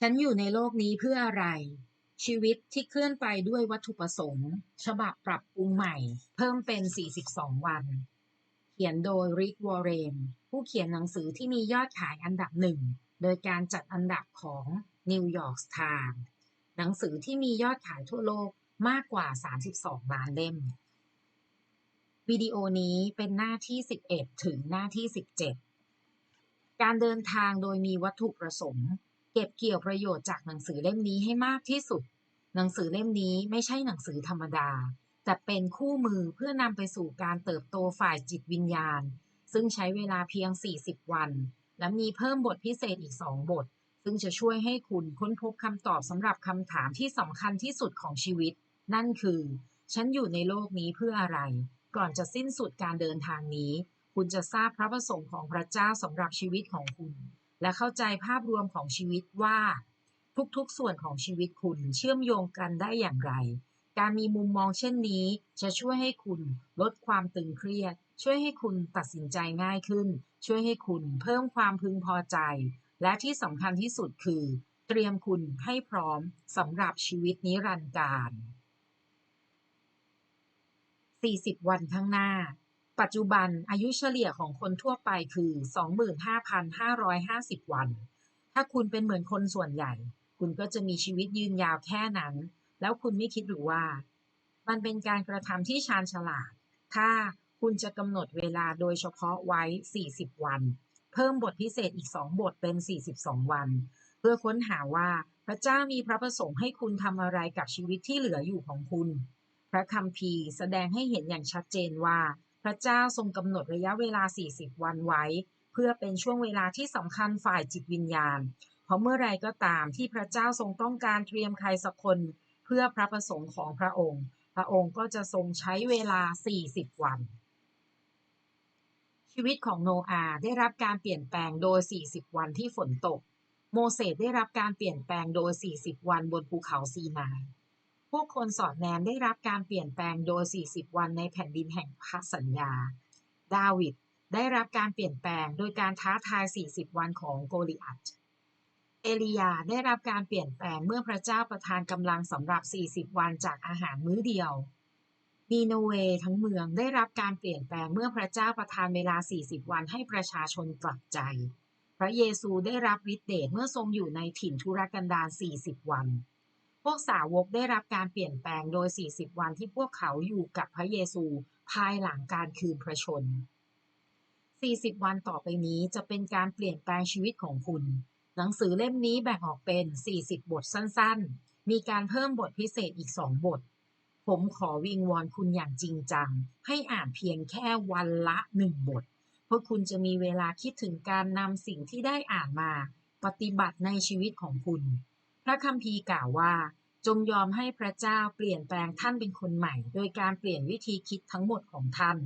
ฉันอยู่ในโลกนี้เพื่ออะไร ชีวิตที่เคลื่อนไปด้วยวัตถุประสงค์ ฉบับปรับปรุงใหม่ เพิ่มเป็น 42 วัน เขียนโดยริกวอร์เรน ผู้เขียนหนังสือที่มียอดขายอันดับหนึ่ง โดยการจัดอันดับของ New York Times หนังสือที่มียอดขายทั่วโลกมากกว่า 32 ล้านเล่ม วิดีโอนี้เป็นหน้าที่ 11 ถึงหน้าที่ 17 การเดินทางโดยมีวัตถุประสงค์ เก็บเกี่ยวประโยชน์จากหนังสือเล่มนี้ให้มากที่สุด หนังสือเล่มนี้ไม่ใช่หนังสือธรรมดา แต่เป็นคู่มือเพื่อนำไปสู่การเติบโตฝ่ายจิตวิญญาณ ซึ่งใช้เวลาเพียง 40 วัน และมีเพิ่มบทพิเศษอีก 2 บท ซึ่งจะช่วยให้คุณค้นพบคำตอบสำหรับคำถามที่สำคัญที่สุดของชีวิต นั่นคือ ฉันอยู่ในโลกนี้เพื่ออะไร ก่อนจะสิ้นสุดการเดินทางนี้ คุณจะทราบพระประสงค์ของพระเจ้าสำหรับชีวิตของคุณ และเข้าใจภาพรวมของชีวิตว่าทุกๆ ส่วนของชีวิตคุณเชื่อมโยงกันได้อย่างไร การมีมุมมองเช่นนี้จะช่วยให้คุณลดความตึงเครียด ช่วยให้คุณตัดสินใจง่ายขึ้น ช่วยให้คุณเพิ่มความพึงพอใจ และที่สำคัญที่สุดคือ เตรียมคุณให้พร้อมสำหรับชีวิตนิรันดร์การ 40 วันข้างหน้า ปัจจุบันอายุเฉลี่ยของคนทั่วไปคือ 25,550 วัน ถ้าคุณเป็นเหมือนคนส่วนใหญ่ คุณก็จะมีชีวิตยืนยาวแค่นั้น แล้วคุณไม่คิดหรือว่า มันเป็นการกระทำที่ชาญฉลาด ถ้าคุณจะกำหนดเวลาโดยเฉพาะไว้ 40 วัน เพิ่มบทพิเศษอีก 2 บทเป็น 42 วัน เพื่อค้นหาว่าพระเจ้ามีพระประสงค์ให้คุณทำอะไรกับชีวิตที่เหลืออยู่ของคุณ พระคัมภีร์แสดงให้เห็นอย่างชัดเจนว่า พระเจ้าทรงกำหนดระยะเวลา 40 วันไว้ เพื่อเป็นช่วงเวลาที่สำคัญฝ่ายจิตวิญญาณ เพราะเมื่อไรก็ตามที่พระเจ้าทรงต้องการเตรียมใครสักคน เพื่อพระประสงค์ของพระองค์ พระองค์ก็จะทรงใช้เวลา 40 วัน ชีวิตของโนอาห์ได้รับการเปลี่ยนแปลงโดย 40 วันที่ฝนตก โมเสสได้รับการเปลี่ยนแปลงโดย 40 วันบนภูเขาซีนาย วกคนสอดแนมได้รับการเปลี่ยนแปลงโดย 40 วันในแผ่นดินแห่งพระสัญญา ดาวิดได้รับการเปลี่ยนแปลงโดยการท้าทาย 40 วันของโกลิอัต เอลียาได้รับการเปลี่ยนแปลงเมื่อพระเจ้าประทานกำลังสำหรับ 40 วันจากอาหารมื้อเดียวนีโนเวทั้งเมืองได้รับการเปลี่ยนแปลงเมื่อพระเจ้าประทานเวลา 40 วันให้ประชาชนกลับใจ พระเยซูได้รับฤทธิ์เดชเมื่อทรงอยู่ในถิ่นทุรกันดาร40 วัน พวกสาวกได้รับการเปลี่ยนแปลงโดย 40 วันที่พวกเขาอยู่กับพระเยซูภายหลังการคืนพระชน 40 วันต่อไปนี้จะเป็นการเปลี่ยนแปลงชีวิตของคุณ หนังสือเล่มนี้แบ่งออกเป็น 40 บทสั้นๆ มีการเพิ่มบทพิเศษอีก 2 บท ผมขอวิงวอนคุณอย่างจริงจัง ให้อ่านเพียงแค่วันละหนึ่งบท เพราะคุณจะมีเวลาคิดถึงการนำสิ่งที่ได้อ่านมา ปฏิบัติในชีวิตของคุณ พระคัมภีร์กล่าวว่า จงยอมให้พระเจ้าเปลี่ยนแปลงท่านเป็นคนใหม่ โดยการเปลี่ยนวิธีคิดทั้งหมดของท่าน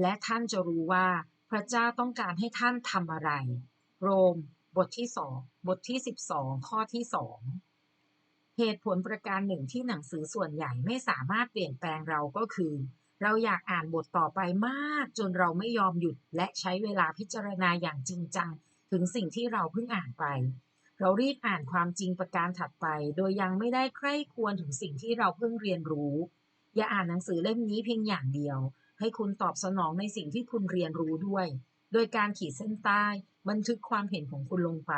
และท่านจะรู้ว่าพระเจ้าต้องการให้ท่านทำอะไร โรม บทที่สองบทที่ 12 ข้อที่2เหตุผลประการหนึ่งที่หนังสือส่วนใหญ่ไม่สามารถเปลี่ยนแปลงเราก็คือ เราอยากอ่านบทต่อไปมากจนเราไม่ยอมหยุดและใช้เวลาพิจารณาอย่างจริงจังถึงสิ่งที่เราเพิ่งอ่านไป เรารีบอ่านความจริงประการถัดไป โดยยังไม่ได้ใคร่ควรถึงสิ่งที่เราเพิ่งเรียนรู้ อย่าอ่านหนังสือเล่มนี้เพียงอย่างเดียว ให้คุณตอบสนองในสิ่งที่คุณเรียนรู้ด้วย โดยการขีดเส้นใต้ บันทึกความเห็นของคุณลงไป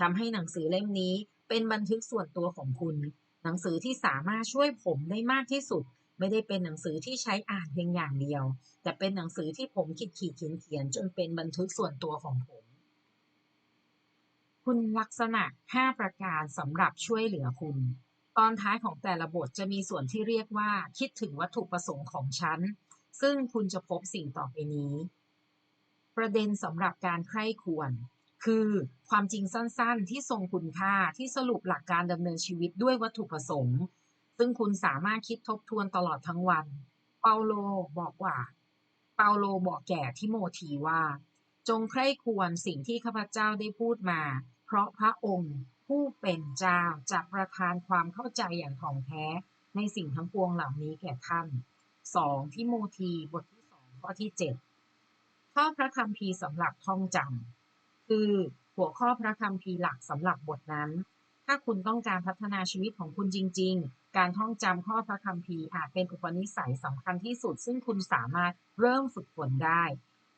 ทำให้หนังสือเล่มนี้เป็นบันทึกส่วนตัวของคุณ หนังสือที่สามารถช่วยผมได้มากที่สุด ไม่ได้เป็นหนังสือที่ใช้อ่านเพียงอย่างเดียว แต่เป็นหนังสือที่ผมขีดขีดเขียนเขียนจนเป็นบันทึกส่วนตัวของผม คุณลักษณะ 5 ประการสำหรับช่วยเหลือคุณ ตอนท้ายของแต่ละบทจะมีส่วนที่เรียกว่าคิดถึงวัตถุประสงค์ของฉัน ซึ่งคุณจะพบสิ่งต่อไปนี้ ประเด็นสำหรับการใคร่ควร คือความจริงสั้นๆ ที่ทรงคุณค่าที่สรุปหลักการดำเนินชีวิตด้วยวัตถุประสงค์ ซึ่งคุณสามารถคิดทบทวนตลอดทั้งวัน เปาโลบอกว่า เปาโลบอกแก่ทิโมธีว่าจงใคร่ควรสิ่งที่ข้าพเจ้าได้พูดมา เพราะพระองค์ผู้เป็นเจ้าจะประทานความเข้าใจอย่างถ่องแท้ในสิ่งทั้งปวงเหล่านี้แก่ท่าน 2. ทิโมธีบทที่ 2 ข้อที่ 7 ข้อพระคัมภีร์สำหรับท่องจำคือหัวข้อพระคัมภีร์หลักสำหรับบทนั้น ถ้าคุณต้องการพัฒนาชีวิตของคุณจริง ๆ การท่องจำข้อพระคัมภีร์อาจเป็นอุปนิสัยสำคัญที่สุด ซึ่งคุณสามารถเริ่มฝึกฝนได้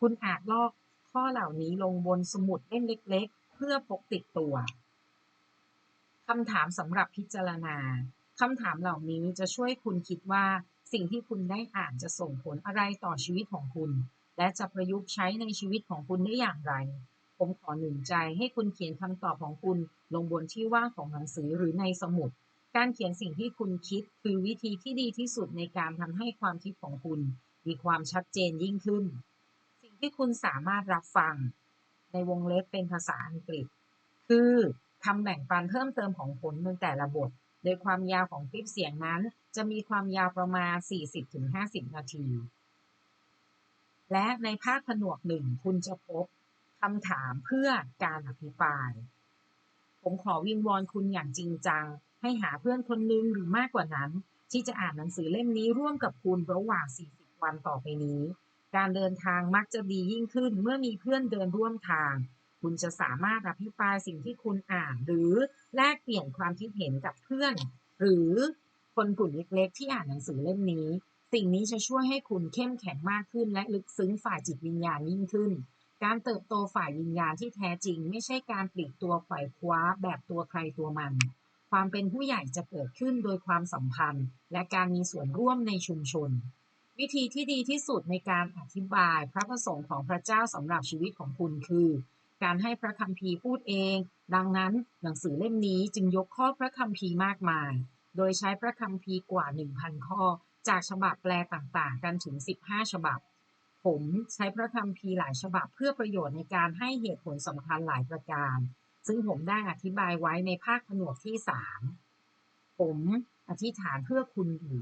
คุณอาจลอกข้อเหล่านี้ลงบนสมุดเล่มเล็ก พื่อพกติดตัวคำถามสำหรับพิจารณาคำถามเหล่านี้จะช่วยคุณคิดว่าสิ่งที่คุณได้อ่านจะส่งผลอะไรต่อชีวิตของคุณ และจะประยุกต์ใช้ในชีวิตของคุณได้อย่างไร ผมขอหนุนใจให้คุณเขียนคำตอบของคุณ ลงบนที่ว่างของหนังสือหรือในสมุด การเขียนสิ่งที่คุณคิดคือวิธีที่ดีที่สุดในการทำให้ความคิดของคุณ มีความชัดเจนยิ่งขึ้น สิ่งที่คุณสามารถรับฟัง ในวงเล็บเป็นภาษาอังกฤษ คือคำแบ่งปันเพิ่มเติมของผลในแต่ละบท โดยความยาวของคลิปเสียงนั้น จะมีความยาวประมาณ 40-50 นาที และในภาคผนวกหนึ่งคุณจะพบคำถามเพื่อการอภิปราย ผมขอวิงวอนคุณอย่างจริงจัง ให้หาเพื่อนคนหนึงหรือมากกว่านั้น ที่จะอ่านหนังสือเล่มนี้ร่วมกับคุณระหว่าง 40 วันต่อไปนี้ การเดินทางมักจะดียิ่งขึ้น เมื่อมีเพื่อนเดินร่วมทาง คุณจะสามารถอภิปรายสิ่งที่คุณอ่าน หรือแลกเปลี่ยนความคิดเห็นกับเพื่อน หรือคนกลุ่มเล็กๆ ที่อ่านหนังสือเล่มนี้ สิ่งนี้จะช่วยให้คุณเข้มแข็งมากขึ้น และลึกซึ้งฝ่ายจิตวิญญาณยิ่งขึ้น การเติบโตฝ่ายวิญญาณที่แท้จริง ไม่ใช่การปลีกตัวไขว่คว้าแบบตัวใครตัวมัน ความเป็นผู้ใหญ่จะเกิดขึ้นโดยความสัมพันธ์ และการมีส่วนร่วมในชุมชน วิธีที่ดีที่สุดในการอธิบายพระประสงค์ของพระเจ้าสำหรับชีวิตของคุณคือ การให้พระคัมภีร์พูดเอง ดังนั้นหนังสือเล่มนี้จึงยกข้อพระคัมภีร์มากมาย โดยใช้พระคัมภีร์กว่า 1,000 ข้อ จากฉบับแปลต่างๆ กันถึง 15 ฉบับ ผมใช้พระคัมภีร์หลายฉบับเพื่อประโยชน์ในการให้เหตุผลสำคัญหลายประการ ซึ่งผมได้อธิบายไว้ในภาคผนวกที่ 3 ผมอธิษฐานเพื่อคุณอยู่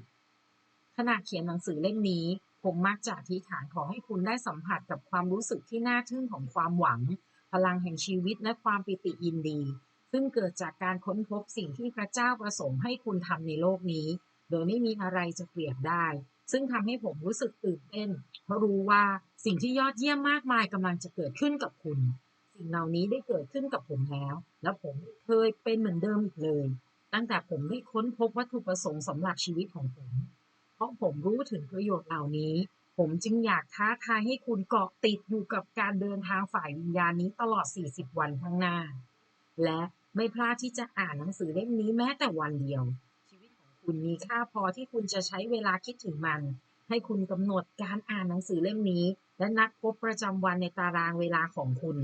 ขณะเขียนหนังสือเล่มนี้ ผมมักจะอธิษฐานขอให้คุณได้สัมผัสกับความรู้สึกที่น่าทึ่งของความหวัง พลังแห่งชีวิตและความปิติยินดี ซึ่งเกิดจากการค้นพบสิ่งที่พระเจ้าประสงค์ให้คุณทำในโลกนี้ โดยไม่มีอะไรจะเปรียบได้ ซึ่งทำให้ผมรู้สึกตื่นเต้น เพราะรู้ว่าสิ่งที่ยอดเยี่ยมมากมายกำลังจะเกิดขึ้นกับคุณ สิ่งเหล่านี้ได้เกิดขึ้นกับผมแล้ว และผมไม่เคยเป็นเหมือนเดิมอีกเลย ตั้งแต่ผมได้ค้นพบวัตถุประสงค์สำหรับชีวิตของผม เพราะผมรู้ถึงประโยชน์เหล่านี้ ผมจึงอยากท้าทายให้คุณเกาะติดอยู่กับการเดินทางฝ่ายวิญญาณนี้ตลอด 40 วันข้างหน้า และไม่พลาดที่จะอ่านหนังสือเล่มนี้แม้แต่วันเดียว ชีวิตของคุณมีค่าพอที่คุณจะใช้เวลาคิดถึงมัน ให้คุณกำหนดการอ่านหนังสือเล่มนี้ และนัดพบประจำวันในตารางเวลาของคุณ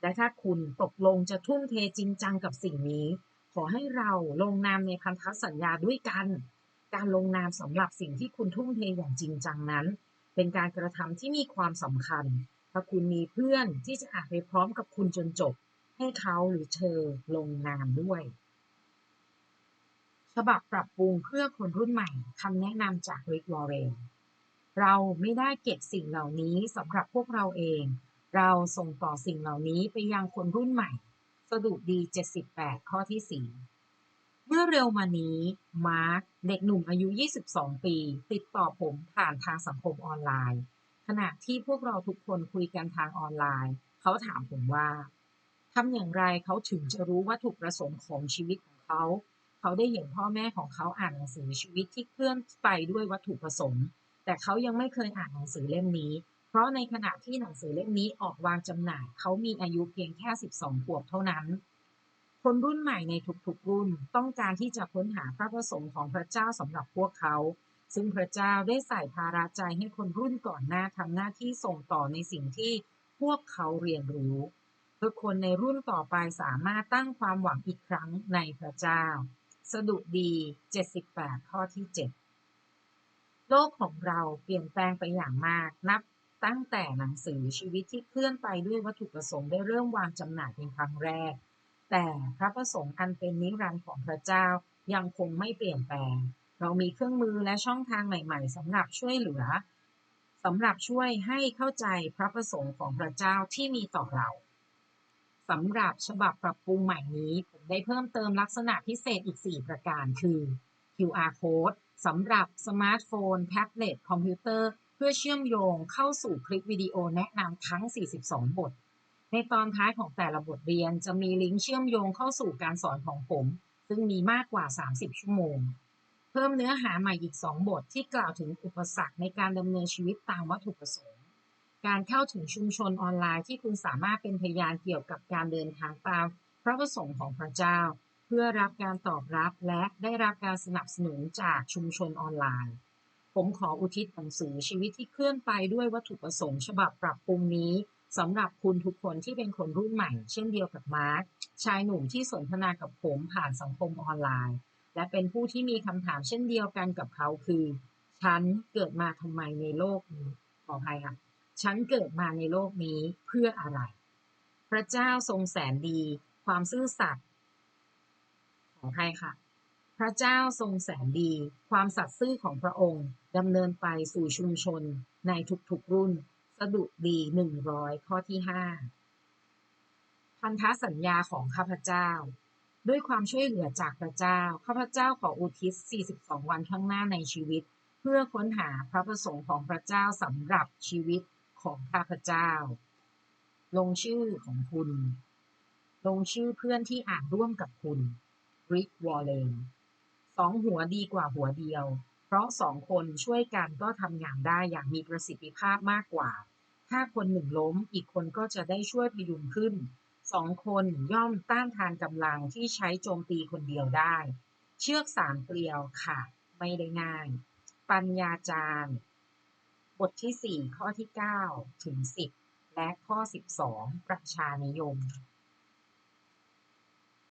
และถ้าคุณตกลงจะทุ่มเทจริงจังกับสิ่งนี้ ขอให้เราลงนามในพันธสัญญาด้วยกัน การลงนามสำหรับสิ่งที่คุณทุ่มเทอย่างจริงจังนั้น เป็นการกระทำที่มีความสำคัญ ถ้าคุณมีเพื่อนที่จะอ่านไปพร้อมกับคุณจนจบ ให้เขาหรือเธอลงนามด้วย ฉบับปรับปรุงเพื่อคนรุ่นใหม่คำแนะนำจากริกวอร์เรนเราไม่ได้เก็บสิ่งเหล่านี้สำหรับพวกเราเอง เราส่งต่อสิ่งเหล่านี้ไปยังคนรุ่นใหม่ สดุดี 78 ข้อที่ 4 เมื่อเร็วมานี้ มาร์ค เด็กหนุ่มอายุ 22 ปี ติดต่อผมผ่านทางสังคมออนไลน์ ขณะที่พวกเราทุกคนคุยกันทางออนไลน์ เขาถามผมว่าทำอย่างไรเขาถึงจะรู้วัตถุประสงค์ของชีวิตของเขา เขาได้เห็นพ่อแม่ของเขาอ่านหนังสือชีวิตที่เคลื่อนไปด้วยวัตถุประสงค์ แต่เขายังไม่เคยอ่านหนังสือเล่มนี้ เพราะในขณะที่หนังสือเล่มนี้ออกวางจำหน่าย เขามีอายุเพียงแค่ 12 ขวบเท่านั้น คนรุ่นใหม่ในทุกๆรุ่นต้องการที่จะค้นหาพระประสงค์ของพระเจ้าสำหรับพวกเขา ซึ่งพระเจ้าได้ใส่ภาราใจให้คนรุ่นก่อนหน้าทำหน้าที่ส่งต่อในสิ่งที่พวกเขาเรียนรู้เพื่อคนในรุ่นต่อไปสามารถตั้งความหวังอีกครั้งในพระเจ้า สดุดี 78 ข้อที่ 7 โลกของเราเปลี่ยนแปลงไปอย่างมากนับตั้งแต่หนังสือชีวิตที่เคลื่อนไปด้วยวัตถุประสงค์ได้เริ่มวางจำหน่ายเป็นครั้งแรก แต่พระประสงค์อันเป็นนิรันดร์ของพระเจ้ายังคงไม่เปลี่ยนแปลง เรามีเครื่องมือและช่องทางใหม่ๆสำหรับช่วยเหลือสำหรับช่วยให้เข้าใจพระประสงค์ของพระเจ้าที่มีต่อเราสำหรับฉบับปรับปรุงใหม่นี้ ผมได้เพิ่มเติมลักษณะพิเศษอีก 4 ประการคือ QR code สำหรับสมาร์ทโฟน แท็บเล็ต คอมพิวเตอร์ เพื่อเชื่อมโยงเข้าสู่คลิปวิดีโอแนะนำทั้ง 42 บท ในตอนท้ายของแต่ละบทเรียนจะมีลิงก์เชื่อมโยงเข้าสู่การสอนของผม ซึ่งมีมากกว่า 30 ชั่วโมง เพิ่มเนื้อหาใหม่อีก 2 บทที่กล่าวถึงอุปสรรคในการดำเนินชีวิตตามวัตถุประสงค์ การเข้าถึงชุมชนออนไลน์ที่คุณสามารถเป็นพยานเกี่ยวกับการเดินทางตามพระประสงค์ของพระเจ้า เพื่อรับการตอบรับและได้รับการสนับสนุนจากชุมชนออนไลน์ ผมขออุทิศหนังสือชีวิตที่เคลื่อนไปด้วยวัตถุประสงค์ฉบับปรับปรุงนี้ สำหรับคุณทุกคนที่เป็นคนรุ่นใหม่ เช่นเดียวกับมาร์คชายหนุ่มที่สนทนากับผมผ่านสังคมออนไลน์ และเป็นผู้ที่มีคำถามเช่นเดียวกันกับเขาคือ ฉันเกิดมาทำไมในโลกนี้ขออภัยค่ะฉันเกิดมาในโลกนี้เพื่ออะไร พระเจ้าทรงแสนดี ความซื่อสัตย์ขออภัยค่ะ พระเจ้าทรงแสนดี ความสัตย์ซื่อของพระองค์ดำเนินไปสู่ชุมชนในทุกๆรุ่น สดุดีหนึ่งร้อยข้อที่ห้าพันธสัญญาของข้าพเจ้า ด้วยความช่วยเหลือจากพระเจ้า ข้าพเจ้าขออุทิศ 42 วันข้างหน้าในชีวิต เพื่อค้นหาพระประสงค์ของพระเจ้าสำหรับชีวิตของข้าพเจ้า ลงชื่อของคุณ ลงชื่อเพื่อนที่อ่านร่วมกับคุณริกวอลเลนสองหัวดีกว่าหัวเดียว เพราะสองคนช่วยกันก็ทำงานได้อย่างมีประสิทธิภาพมากกว่า ถ้าคนหนึ่งล้มอีกคนก็จะได้ช่วยพยุงขึ้นสองคนย่อมต้านทานกำลังที่ใช้โจมตีคนเดียวได้ เชือกสามเกลียวค่ะ ไม่ได้ง่าย ปัญญาจารย์ บทที่ 4 ข้อที่ 9 ถึง 10 และข้อ 12 ประชานิยม